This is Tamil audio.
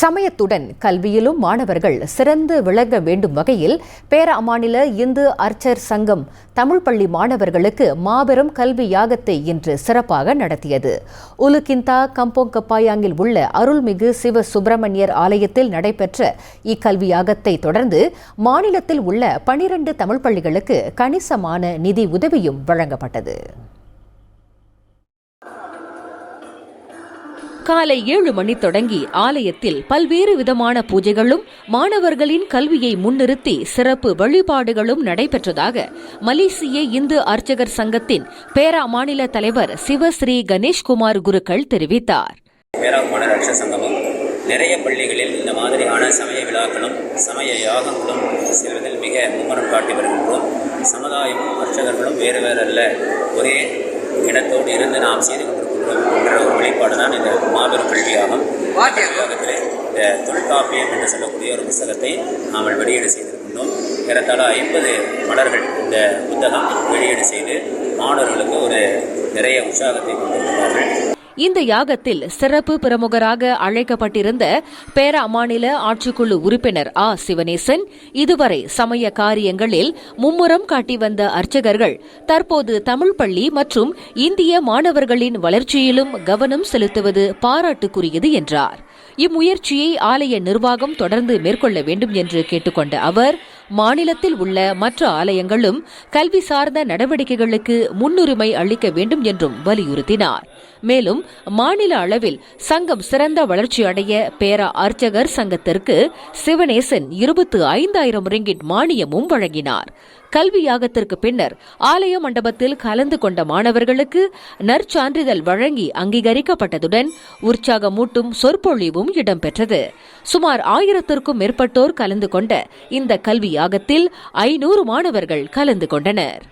சமயத்துடன் கல்வியிலும் மாணவர்கள் சிறந்து விளங்க வேண்டும் வகையில் பேர அமாநில இந்து அர்ச்சர் சங்கம் தமிழ் பள்ளி மாணவர்களுக்கு மாபெரும் கல்வி யாகத்தை இன்று சிறப்பாக நடத்தியது. உலுகிந்தா கம்போங் கப்பாயாங்கில் உள்ள அருள்மிகு சிவ சுப்பிரமணியர் ஆலயத்தில் நடைபெற்ற இக்கல்வி யாகத்தை தொடர்ந்து மாநிலத்தில் உள்ள பனிரண்டு தமிழ் பள்ளிகளுக்கு கணிசமான நிதி உதவியும் வழங்கப்பட்டது. காலை ஏழு மணி தொடங்கி ஆலயத்தில் பல்வேறு விதமான பூஜைகளும் மாணவர்களின் கல்வியை முன்னிறுத்தி சிறப்பு வழிபாடுகளும் நடைபெற்றதாக மலேசிய இந்து அர்ச்சகர் சங்கத்தின் பேரா மாநில தலைவர் சிவஸ்ரீ கணேஷ்குமார் குருக்கள் தெரிவித்தார். பேராகுமான ரட்ச சங்கமும் நிறைய பள்ளிகளில் இந்த மாதிரியான சமய விழாக்களும் சமய யாகங்களும் செல்வதில் மிக மும்முரம் காட்டி வருகின்றோம். சமுதாயமும் அர்ச்சகர்களும் வேறு வேறல்ல ஒரே இடத்தோடு இருந்து நாம் செய்து என்ற ஒரு வெளிப்பாடு தான் இந்த மாபெரும் கல்வியாகும். யோகத்தில் இந்த தொல்காப்பியம் என்று சொல்லக்கூடிய ஒரு புத்தகத்தை நாம் வெளியீடு செய்திருக்கின்றோம். ஏறத்தாழ ஐம்பது மலர்கள் இந்த புத்தகம் வெளியீடு செய்து மாணவர்களுக்கு ஒரு நிறைய உற்சாகத்தை கொண்டிருக்கிறார்கள் இந்த யாகத்தில் சிறப்பு பிரமுகராக அழைக்கப்பட்டிருந்த பேரா மாநில ஆட்சிக்குழு உறுப்பினர் ஆ. சிவனேசன் இதுவரை சமய காரியங்களில் மும்முரம் காட்டி வந்த அர்ச்சகர்கள் தற்போது தமிழ் பள்ளி மற்றும் இந்திய மாணவர்களின் வளர்ச்சியிலும் கவனம் செலுத்துவது பாராட்டுக்குரியது என்றார். இம்முயற்சியை ஆலய நிர்வாகம் தொடர்ந்து மேற்கொள்ள வேண்டும் என்று கேட்டுக்கொண்ட அவர் மாநிலத்தில் உள்ள மற்ற ஆலயங்களும் கல்வி சார்ந்த நடவடிக்கைகளுக்கு முன்னுரிமை அளிக்க வேண்டும் என்றும் வலியுறுத்தினார். மேலும் மாநில அளவில் சங்கம் சிறந்த வளர்ச்சி அடைய பேரா அர்ச்சகர் சங்கத்திற்கு சிவனேசன் இருபத்து ஐந்தாயிரம் ரிங்கிட் மானியமும் வழங்கினார். கல்வி யாகத்திற்கு பின்னர் ஆலய மண்டபத்தில் கலந்து கொண்ட மாணவர்களுக்கு நற்சான்றிதழ் வழங்கி அங்கீகரிக்கப்பட்டதுடன் உற்சாகமூட்டும் சொற்பொழிவும் இடம்பெற்றது. சுமார் ஆயிரத்திற்கும் மேற்பட்டோர் கலந்து கொண்ட இந்த கல்வி யாகத்தில் ஐநூறு மாணவர்கள் கலந்து கொண்டனர்.